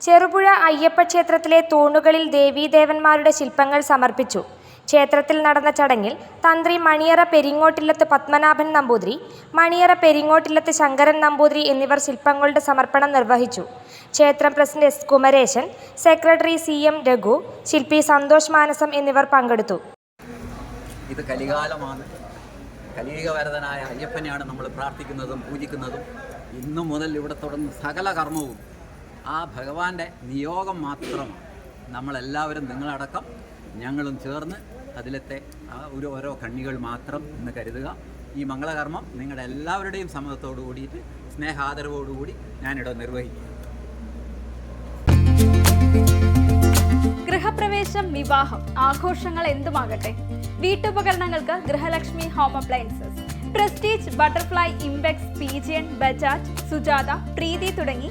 ചെറുപുഴ അയ്യപ്പ ക്ഷേത്രത്തിലെ തൂണുകളിൽ ദേവീദേവന്മാരുടെ ശില്പങ്ങൾ സമർപ്പിച്ചു. ക്ഷേത്രത്തിൽ നടന്ന ചടങ്ങിൽ തന്ത്രി മണിയറ പെരിങ്ങോട്ടില്ലത്ത് പത്മനാഭൻ നമ്പൂതിരി മണിയറ പെരിങ്ങോട്ടില്ലത്ത് ശങ്കരൻ നമ്പൂതിരി എന്നിവർ ശില്പങ്ങളുടെ സമർപ്പണം നിർവഹിച്ചു. ക്ഷേത്രം president S Kumaresan secretary C M Raghu ശില്പി സന്തോഷ് മാനസം എന്നിവർ പങ്കെടുത്തു. ഇത് കലികാലമാണ്. കലിയുഗവരതനായ അയ്യപ്പനെയാണ് നമ്മൾ പ്രാർത്ഥിക്കുന്നതും പൂജിക്കുന്നതും. ഇന്നു മുതൽ ഇവിടെ തുടർന്ന് സകല കർമ്മവും ആ ഭഗവാന്റെ നിയോഗം മാത്രമാണ്. നമ്മളെല്ലാവരും നിങ്ങളടക്കം ഞങ്ങളും ചേർന്ന് അതിലത്തെ ആ ഒരു ഓരോ കണ്ണികൾ മാത്രം എന്ന് കരുതുക. ഈ മംഗളകർമ്മം നിങ്ങളുടെ എല്ലാവരുടെയും സമ്മതത്തോടു കൂടിയിട്ട് സ്നേഹാദരവോടുകൂടി ഞാനിവിടെ നിർവഹിക്കും ഗൃഹപ്രവേശം വിവാഹം ആഘോഷങ്ങൾ എന്തുമാകട്ടെ? വീട്ടുപകരണങ്ങൾക്ക് Grihalakshmi home appliances Prestige Butterfly Imbex Pigeon Bajaj Sujata Preethi തുടങ്ങി